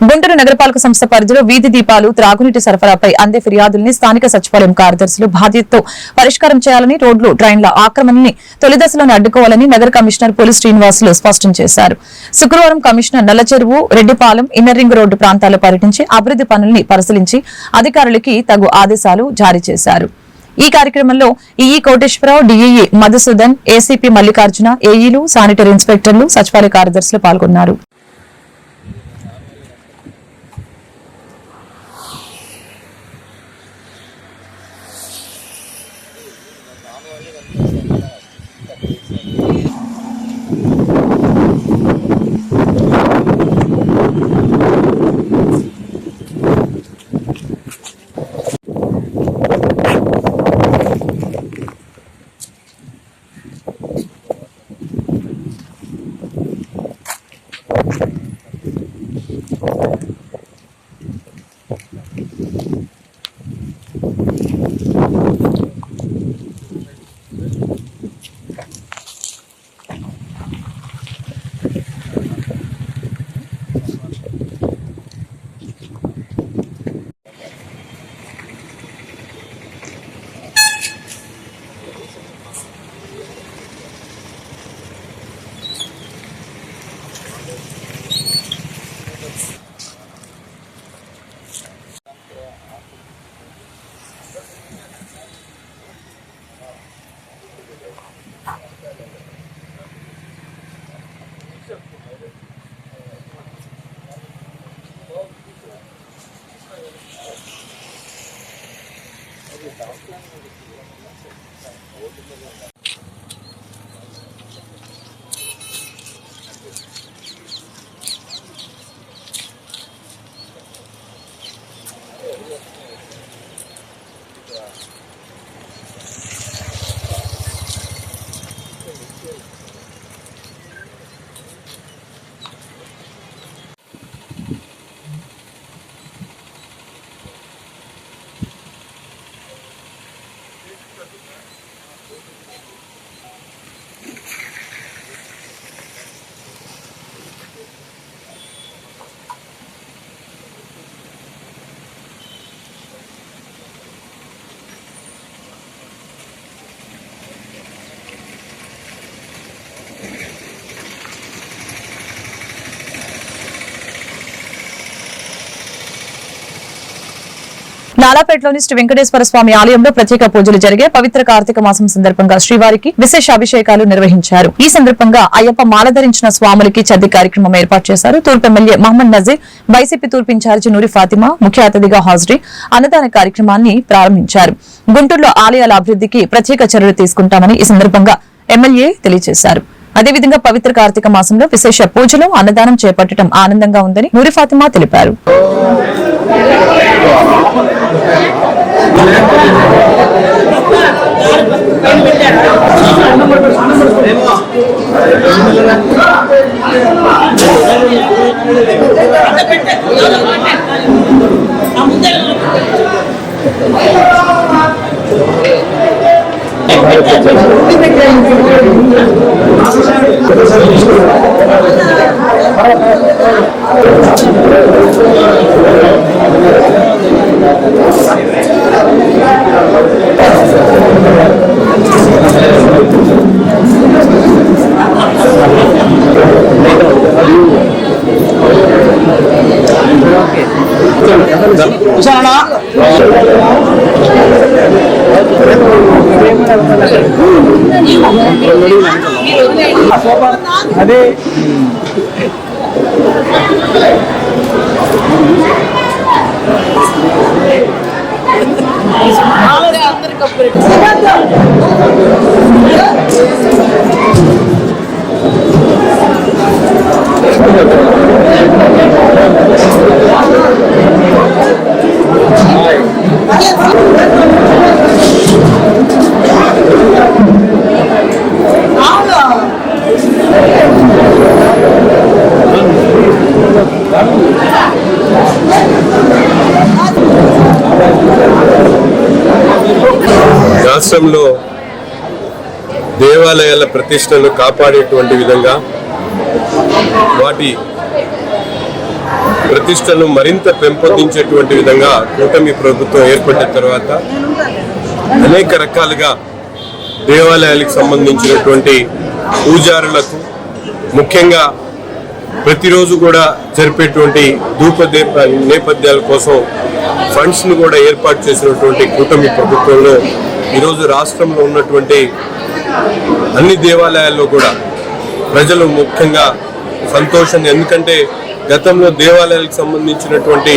గుంటూరు నగరపాలక సంస్థ పరిధిలో వీధి దీపాలు త్రాగునీటి సరఫరాపై అందే ఫిర్యాదుల్ని స్థానిక సచివాలయం కార్యదర్శులు బాధ్యతతో పరిష్కారం చేయాలని రోడ్లు ట్రైన్ల ఆక్రమణని తొలి దశలోనే అడ్డుకోవాలని నగర కమిషనర్ పోలీస్ శ్రీనివాసులు స్పష్టం చేశారు. శుక్రవారం commissioner Nallacheruvu Reddipalem inner ring road ప్రాంతాల్లో పర్యటించి అభివృద్ది పనుల్ని పరిశీలించి అధికారులకి తగు ఆదేశాలు జారీ చేశారు. ఈ కార్యక్రమంలో EE Koteswararao DEE Madhusudan ACP Mallikarjuna ఏఈలు sanitary ఇన్స్పెక్టర్లు సచివాలయ కార్యదర్శులు పాల్గొన్నారు. లాలాపేటలోని శ్రీ వెంకటేశ్వర స్వామి ఆలయంలో ప్రత్యేక పూజలు జరిగే పవిత్ర కార్తీక మాసం సందర్భంగా శ్రీవారికి విశేష అభిషేకాలు నిర్వహించారు. ఈ సందర్భంగా అయ్యప్ప మాల ధరించిన స్వాములకి చది కార్యక్రమం ఏర్పాటు చేశారు. తూర్పు ఎమ్మెల్యే మహమ్మద్ నజీర్ వైసీపీ తూర్పు ఇన్ఛార్జి నూరి ఫాతిమా ముఖ్య అతిథిగా హాజరై అన్నదాన కార్యక్రమాన్ని ప్రారంభించారు. గుంటూరులో ఆలయాల అభివృద్ధికి ప్రత్యేక చర్యలు తీసుకుంటామని ఈ సందర్భంగా ఎమ్మెల్యే తెలియజేశారు. అదేవిధంగా పవిత్ర కార్తీక మాసంలో విశేష పూజలు అన్నదానం చేపట్టడం ఆనందంగా ఉందని నూరి ఫాతిమా తెలిపారు. 私たちは。World Cup greatest. Yes. రాష్ట్రంలో దేవాలయాల ప్రతిష్టను కాపాడేటువంటి విధంగా వాటి ప్రతిష్టను మరింత పెంపొందించేటువంటి విధంగా కూటమి ప్రభుత్వం ఏర్పడిన తర్వాత అనేక రకాలుగా దేవాలయాలకు సంబంధించినటువంటి పూజారులకు ముఖ్యంగా ప్రతిరోజు కూడా జరిపేటువంటి ధూప దీప నేపథ్యాల కోసం ఫండ్స్ను కూడా ఏర్పాటు చేసినటువంటి కూటమి ప్రభుత్వంలో ఈరోజు రాష్ట్రంలో ఉన్నటువంటి అన్ని దేవాలయాల్లో కూడా ప్రజలు ముఖ్యంగా సంతోషం ఎందుకంటే గతంలో దేవాలయాలకు సంబంధించినటువంటి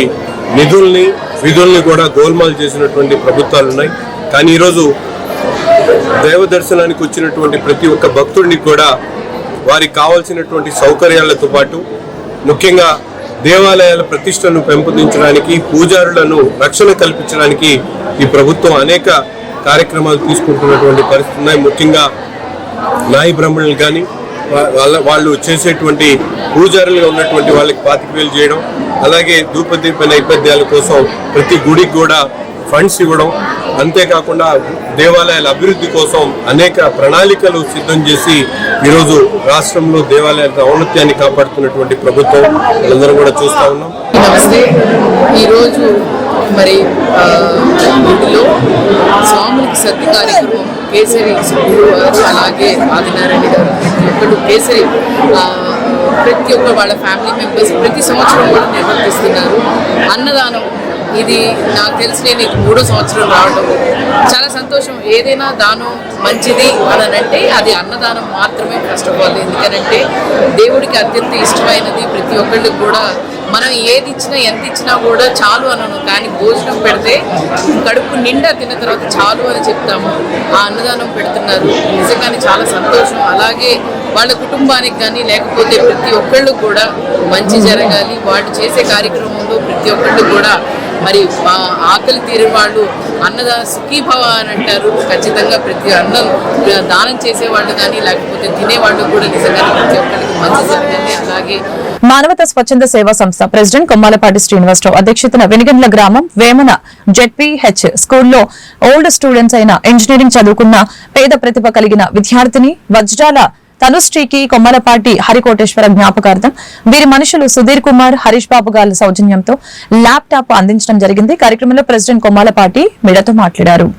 నిధుల్ని విధుల్ని కూడా గోల్మాల్ చేసినటువంటి ప్రభుత్వాలు ఉన్నాయి. కానీ ఈరోజు దైవ దర్శనానికి వచ్చినటువంటి ప్రతి ఒక్క భక్తుడిని కూడా వారికి కావాల్సినటువంటి సౌకర్యాలతో పాటు ముఖ్యంగా దేవాలయాల ప్రతిష్టను పెంపొందించడానికి పూజారులను రక్షణ కల్పించడానికి ఈ ప్రభుత్వం అనేక కార్యక్రమాలు తీసుకుంటున్నటువంటి పరిస్థితి ఉన్నాయి. ముఖ్యంగా నాయి బ్రాహ్మణులు కానీ వాళ్ళ వాళ్ళు చేసేటువంటి పూజారులుగా ఉన్నటువంటి వాళ్ళకి పాతిక వేలు చేయడం అలాగే ధూపదీప నేపథ్యాల కోసం ప్రతి గుడికి కూడా ఫండ్స్ ఇవ్వడం అంతేకాకుండా దేవాలయాల అభివృద్ధి కోసం అనేక ప్రణాళికలు సిద్ధం చేసి ఈరోజు రాష్ట్రంలో దేవాలయాల ఔన్నత్యాన్ని కాపాడుతున్నటువంటి ప్రభుత్వం మనందరం కూడా చూస్తా ఉన్నాం. నమస్తే. ఈరోజు మరి ఆ, గుడిలో స్వాములకి సత్య కార్యక్రమం కేసరి సుబ్బులు గారు అలాగే ఆదినారాయణ గారు ప్రతి కేసరి ప్రతి ఒక్క వాళ్ళ ఫ్యామిలీ మెంబర్స్ ప్రతి సంవత్సరం కూడా నిర్వర్తిస్తున్నారు. అన్నదానం ఇది నాకు తెలిసి నేను ఇది మూడో సంవత్సరం రావడం చాలా సంతోషం. ఏదైనా దానం మంచిది అని అంటే అది అన్నదానం మాత్రమే ఫస్ట్ ఆఫ్ ఆల్ ఎందుకనంటే దేవుడికి అత్యంత ఇష్టమైనది ప్రతి ఒక్కళ్ళకి కూడా మనం ఏది ఇచ్చినా ఎంత ఇచ్చినా కూడా చాలు అనను. కానీ భోజనం పెడితే కడుపు నిండా తిన్న తర్వాత చాలు అని చెప్తాము. ఆ అన్నదానం పెడుతున్నారు. నిజంగానే చాలా సంతోషం. అలాగే వాళ్ళ కుటుంబానికి కానీ లేకపోతే ప్రతి ఒక్కళ్ళు కూడా మంచి జరగాలి. వాళ్ళు చేసే కార్యక్రమంలో ప్రతి ఒక్కళ్ళు కూడా మరి ఆ ఆకలి తీరే వాళ్ళు అన్నదా సుఖీభవ అని అంటారు. ఖచ్చితంగా ప్రతి అన్నం దానం చేసేవాళ్ళు కానీ లేకపోతే తినేవాళ్ళు కూడా నిజంగా ప్రతి ఒక్కరికి మంచి జరగాలి అలాగే మానవత స్వచ్ఛంద సేవా సంస్థ ప్రెసిడెంట్ కొమ్మాలపాటి శ్రీనివాసరావు అధ్యక్షతన వెనుగండ్ల గ్రామం వేమన జెడ్పీహెచ్ స్కూల్లో ఓల్డ్ స్టూడెంట్స్ అయిన ఇంజనీరింగ్ చదువుకున్న పేద ప్రతిభ కలిగిన విద్యార్థిని వజ్రాల తనుశ్రీకి కొమ్మలపాటి హరికోటేశ్వర జ్ఞాపకార్థం. వీరి మనుషులు సుధీర్ కుమార్ హరీష్ బాబు గారి సౌజన్యంతో ల్యాప్టాప్ అందించడం జరిగింది. కార్యక్రమంలో ప్రెసిడెంట్ కొమ్మలపాటి మీడియాతో మాట్లాడారు.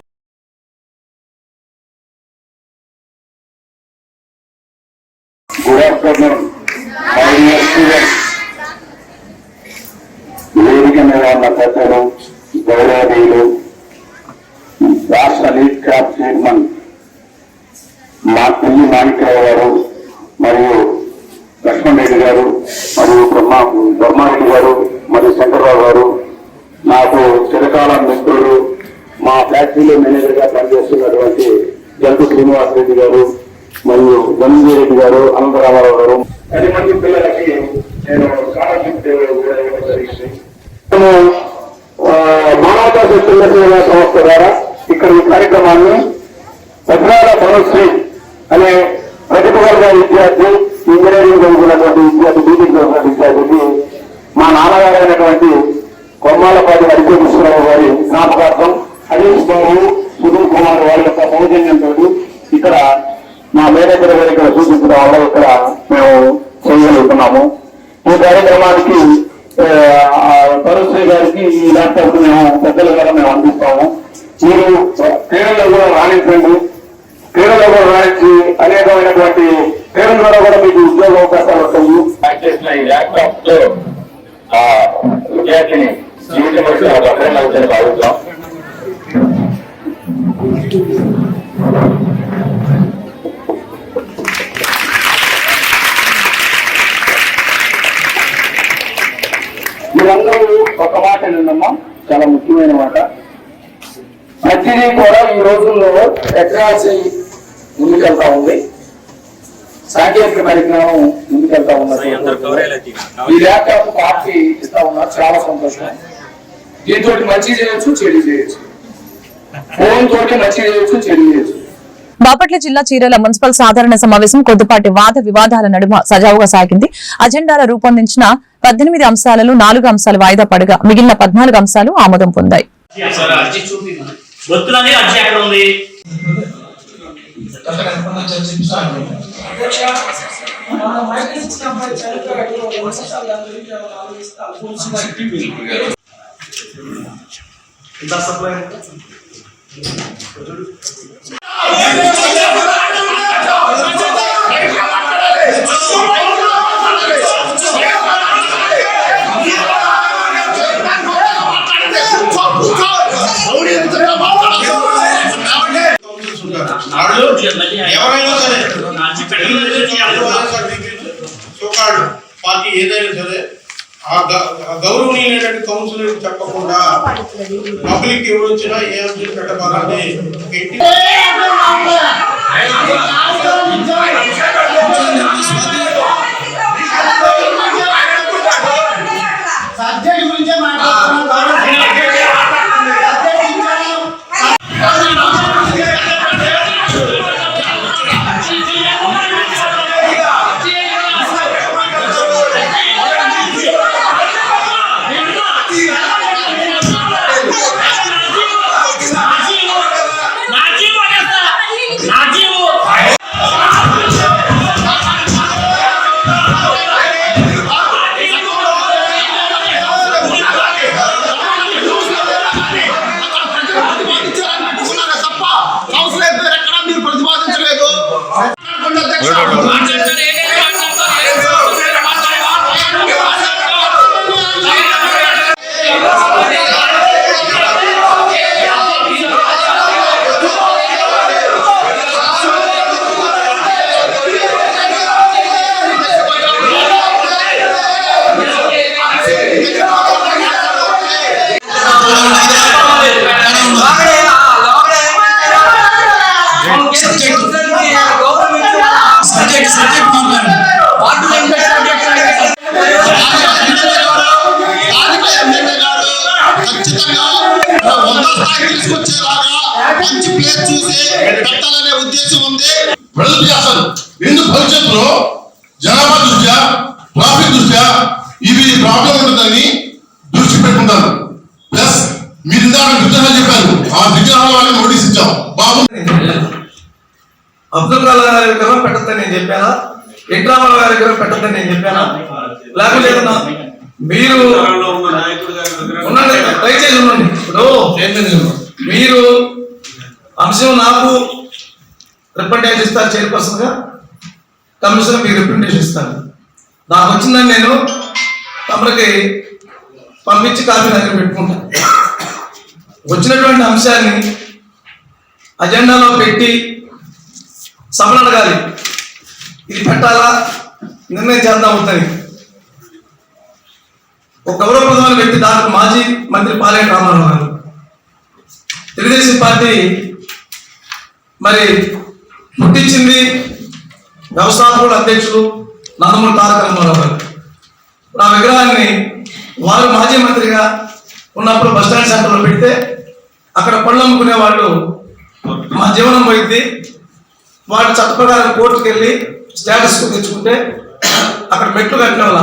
రాష్ట్ర లీడ్ క్రాప్ చైర్మన్ మా పిల్లి మాణిక్యరావు గారు మరియు లక్ష్మణ్ రెడ్డి గారు మరియు బ్రహ్మ బ్రహ్మారెడ్డి గారు మరియు శంకర్రావు గారు నాకు చిరకాల మిత్రుడు మా ఫ్యాక్టరీలో మేనేజర్గా పనిచేస్తున్నటువంటి జంతు శ్రీనివాస్ రెడ్డి గారు మరియు గంజీ రెడ్డి గారు అనంతరామారావు గారు. పది మంది పిల్లలకి నేను స్కాలర్షిప్ జరిగింది. మానవతా సేవా సంస్థ ద్వారా ఇక్కడ ఈ కార్యక్రమాన్ని భద్రాల మనశ్రీ అనే ప్రతిభ కలిగిన విద్యార్థి ఇంజనీరింగ్ చదువుకున్నటువంటి విద్యార్థి బీటెక్ చదువుకున్న విద్యార్థికి మా నాన్నగారు అయినటువంటి కొమ్మాలపాటి హరికృష్ణరావు గారి జ్ఞాపకార్థం హరీష్ బాబు సుధీర్ కుమార్ వారి యొక్క సౌజన్యంతో ఇక్కడ మా మేనేజర్ గారు ఇక్కడ సూచించడం వల్ల ఇక్కడ మేము చేయగలుగుతున్నాము. ఈ కార్యక్రమానికి తరుశ్రీ గారికి ఈ ల్యాప్టాప్ మేము పెద్దల ద్వారా మేము అందిస్తాము. మీరు క్రీడల్లో కూడా రాణించండి రాణించి అనేకమైనటువంటి క్రీడల ద్వారా కూడా మీకు ఉద్యోగ అవకాశాలు ఉంటాయి చేసిన ఈ ల్యాప్టాప్తో ఆ విద్యార్థిని జీవితం అవుతుంది మీరందరూ ఒక మాట నిన్నమ్మా చాలా ముఖ్యమైన మాట. ప్రతిదీ కూడా ఈ రోజుల్లో టెక్నాలజీ ముందుకెళ్తా ఉంది. సాంకేతిక పరిజ్ఞానం ముందుకెళ్తా ఉన్నది ఈ ల్యాప్టాప్ పార్టీ ఇస్తా ఉన్నారు చాలా సంతోషం. దీంతో మంచి చేయొచ్చు చెడు చేయొచ్చు. ఫోన్ తోటి మంచి చేయొచ్చు చెడు చేయొచ్చు. బాపట్ల జిల్లా చీరాల మున్సిపల్ సాధారణ సమావేశం కొద్దిపాటి వాద వివాదాల నడుమ సజావుగా సాగింది. అజెండాల రూపొందించిన పద్దెనిమిది అంశాలలో నాలుగు అంశాలు వాయిదా పడగా మిగిలిన పద్నాలుగు అంశాలు ఆమోదం పొందాయి. సార్ అర్జీ చూపి గుర్తులని అర్జీ ఎక్కడ ఉంది ఎవరైనా సరే. సోకాళ్ళు పార్టీ ఏదైనా సరే ఆ గౌరవనీయులైనటువంటి కౌన్సిలర్ చెప్పకుండా పబ్లిక్ ఎవరు వచ్చినా ఏ అంశం పెట్టబాలని సబ్జెక్ట్ గురించే మాట్లాడుతున్నాం ప్రజలు చేస్తారు. ఎందుకు భవిష్యత్తులో జనాభా దృష్ట్యా ట్రాఫిక్ దృష్ట్యా ఇవి ప్రాబ్లం ఉంటుందని దృష్టి పెట్టుకుంటారు. ప్లస్ మీరు ఇందాక విగ్రహాలు చెప్పారు. ఆ విగ్రహాల వాళ్ళని నోటీస్ ఇచ్చాం. బాబు. అబ్దుల్ కలాం గారి విగ్రహం పెట్టద్దని నేను చెప్పానా? ఎన్రామారావు గారి విగ్రహం పెట్టద్దని నేను చెప్పానా? లేకపోతే లేదన్నా మీరు ఉండండి దయచేసి ఉండండి. ఇప్పుడు మీరు అంశం నాకు రిప్రజెంటేషన్ ఇస్తారు చైర్పర్సన్గా కమిషన్ మీకు రిప్రజెంటేషన్ ఇస్తాను నాకు వచ్చిందని నేను తమరికి పంపించి కాపీ దగ్గర పెట్టుకుంటాను వచ్చినటువంటి అంశాన్ని అజెండాలో పెట్టి సభలు అడగాలి. ఇది పెట్టాలా? నిర్ణయం చేద్దాం అవుతుంది ఒక గౌరవప్రదమైన వ్యక్తి డాక్టర్ మాజీ మంత్రి పాలేటి రామారావు గారు. తెలుగుదేశం పార్టీ మరి పుట్టించింది వ్యవస్థాపకుడు అధ్యక్షుడు నందమూరి తారక రామారావు గారు. ఆ విగ్రహాన్ని వారు మాజీ మంత్రిగా ఉన్నప్పుడు బస్టాండ్ సెంటర్లో పెడితే అక్కడ పళ్ళు అమ్ముకునే వాళ్ళు మా జీవనం పోయింది. వాళ్ళు చట్ట ప్రకారం కోర్టుకు వెళ్ళి స్టేటస్ తెచ్చుకుంటే అక్కడ మెట్లు కట్టిన వాళ్ళ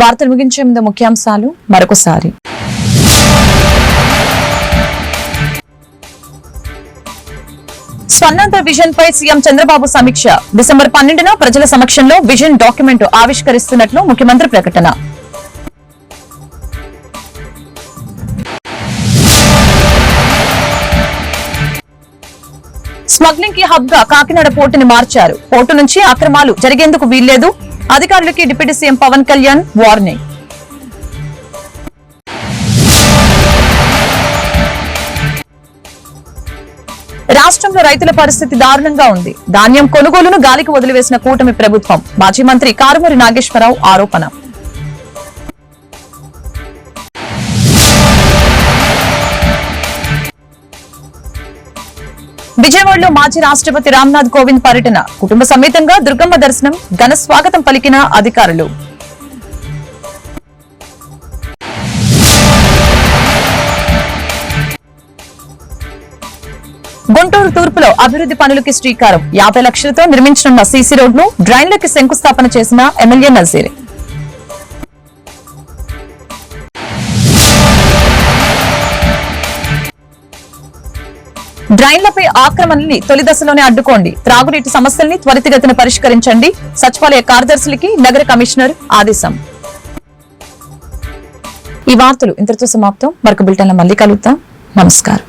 వార్తలు ముగించే ముందు ముఖ్యాంశాలు మరొకసారి. స్వర్ణాంధ్ర విజన్ పై సీఎం చంద్రబాబు సమీక్ష. డిసెంబర్ పన్నెండున ప్రజల సమక్షంలో విజన్ డాక్యుమెంట్ ఆవిష్కరిస్తున్నట్లు ముఖ్యమంత్రి ప్రకటన. స్మగ్లింగ్కి హబ్గా కాకినాడ పోర్టుని మార్చారు. పోర్టు నుంచి అక్రమాలు జరిగేందుకు వీల్లేదు. అధికారులకి deputy CM Pawan Kalyan warning. రాష్ట్రంలో రైతుల పరిస్థితి దారుణంగా ఉంది. ధాన్యం కొనుగోలును గాలికి వదిలివేసిన కూటమి ప్రభుత్వం. మాజీ మంత్రి కారుమూరి నాగేశ్వరరావు ఆరోపణ. విజయవాడలో మాజీ రాష్ట్రపతి రామ్నాథ్ కోవింద్ పర్యటన. కుటుంబ సమేతంగా దుర్గమ్మ దర్శనం ఘన స్వాగతం పలికిన అధికారులు. గుంటూరు అభివృద్ధి పనులకి శ్రీకారం. యాభై లక్షలతో నిర్మించనున్న సీసీ రోడ్లు డ్రైన్లకి శంకుస్థాపన చేసిన ఎమ్మెల్యే నజీర్. డ్రైన్లపై ఆక్రమణల్ని తొలి దశలోనే అడ్డుకోండి. త్రాగునీటి సమస్యల్ని త్వరితగతిన పరిష్కరించండి. సచివాలయ కార్యదర్శులకి నగర కమిషనర్ ఆదేశం. ఈ వార్తలు ఇంతటితో సమాప్తం. మరొక బులెటిన్లో మళ్ళీ కలుగుతాం నమస్కారం.